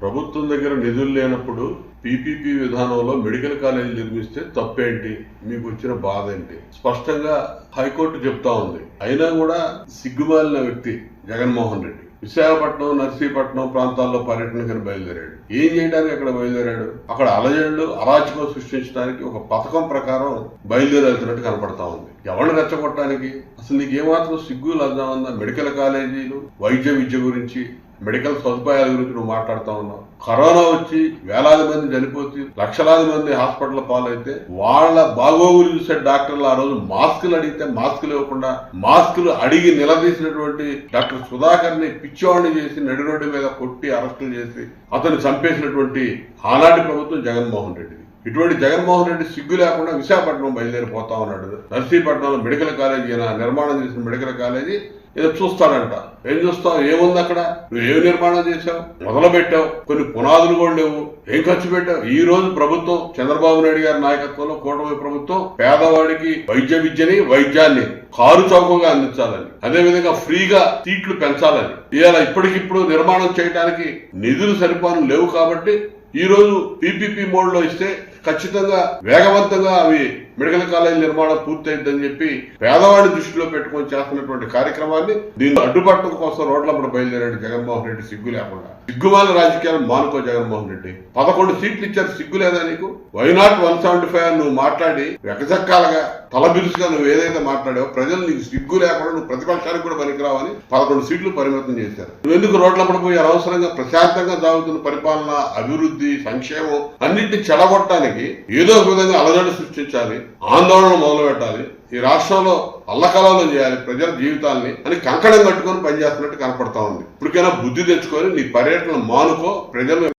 ప్రభుత్వం దగ్గర నిధులు లేనప్పుడు పీపీపీ విధానంలో మెడికల్ కాలేజీ నిర్మిస్తే తప్పేంటి? మీకు వచ్చిన బాధ ఏంటి? స్పష్టంగా హైకోర్టు చెప్తా ఉంది. అయినా కూడా సిగ్గుమాలిన వ్యక్తి జగన్మోహన్ రెడ్డి. విశాఖపట్నం నర్సీపట్నం ప్రాంతాల్లో పర్యటనకని బయలుదేరాడు. ఏం చేయడానికి అక్కడ బయలుదేరాడు? అక్కడ అలజడులు అరాచకం సృష్టించడానికి ఒక పథకం ప్రకారం బయలుదేరెళ్తున్నట్టు కనపడతా ఉంది. ఎవరిని రెచ్చగొట్టడానికి? అసలు నీకు ఏమాత్రం సిగ్గు లగ్నం ఉందా? మెడికల్ కాలేజీలు వైద్య విద్య గురించి మెడికల్ సదుపాయాల గురించి నువ్వు మాట్లాడుతా ఉన్నావు. కరోనా వచ్చి వేలాది మంది చనిపోతే లక్షలాది మంది హాస్పిటల్ పాలైతే వాళ్ళ బాగోగులు చూసే డాక్టర్లు ఆ రోజు మాస్కులు అడిగితే మాస్కులు ఇవ్వకుండా మాస్కులు అడిగి నిలదీసినటువంటి డాక్టర్ సుధాకర్ని పిచ్చివాడిని చేసి నడి రోడ్డు మీద కొట్టి అరెస్టులు చేసి అతను చంపేసినటువంటి ఆనాటి ప్రభుత్వం జగన్మోహన్ రెడ్డిది. ఇటువంటి జగన్మోహన్ రెడ్డి సిగ్గు లేకుండా విశాఖపట్నం బయలుదేరిపోతా ఉన్నాడు. నర్సీపట్నంలో మెడికల్ కాలేజీ నిర్మాణం చేసిన మెడికల్ కాలేజీ ఏదో చూస్తాడంట ఏం చూస్తావు? ఏముంది అక్కడ? నువ్వు ఏం నిర్మాణం చేశావు? మొదలు పెట్టావు కొన్ని పునాదులు కూడా లేవు ఏం ఖర్చు పెట్టావు? ఈ రోజు ప్రభుత్వం చంద్రబాబు నాయుడు గారి నాయకత్వంలో కూటమి ప్రభుత్వం పేదవాడికి వైద్య విద్యని వైద్యాన్ని కారు చౌకగా అందించాలని అదే విధంగా ఫ్రీగా సీట్లు పెంచాలని ఇవాళ ఇప్పటికిప్పుడు నిర్మాణం చేయడానికి నిధులు సరిపాను లేవు కాబట్టి ఈ రోజు పీపీపీ మోడ్లో ఇస్తే ఖచ్చితంగా వేగవంతంగా అవి మెడికల్ కాలేజ్ నిర్మాణం పూర్తయిందని చెప్పి పేదవాడి దృష్టిలో పెట్టుకొని చేస్తున్నటువంటి కార్యక్రమాన్ని దీన్ని అడ్డుపట్టడం కోసం రోడ్లప్పుడు బయలుదేరాడు జగన్మోహన్ రెడ్డి సిగ్గు లేకుండా. సిగ్గుమాల రాజకీయాలు మానుకో జగన్మోహన్ రెడ్డి. పదకొండు సీట్లు ఇచ్చారు సిగ్గు లేదా నీకు? వైనాట్ వన్ సెవెంటీ ఫైవ్ నువ్వు మాట్లాడి వెకచక్కాలుగా తలబిరుసుగా నువ్వు ఏదైతే మాట్లాడావో ప్రజలు నీకు సిగ్గు లేకుండా నువ్వు ప్రతిపక్షానికి కూడా పనికిరావని పదకొండు సీట్లు పరిమితం చేశారు. నువ్వు ఎందుకు రోడ్లప్పుడు పోయి అనవసరంగా ప్రశాంతంగా సాగుతున్న పరిపాలన అభివృద్ధి సంక్షేమం అన్నింటినీ చెడగొట్టడానికి ఏదో ఒక విధంగా అలజడి సృష్టించాలి ఆందోళన మొదలు పెట్టాలి ఈ రాష్ట్రంలో అల్లకలలో చేయాలి ప్రజల జీవితాల్ని అని కంకణం కట్టుకొని పనిచేస్తున్నట్టు కనపడతా ఉంది. ఇప్పటికైనా బుద్ధి తెచ్చుకొని నీ పర్యటన మానుకో ప్రజలు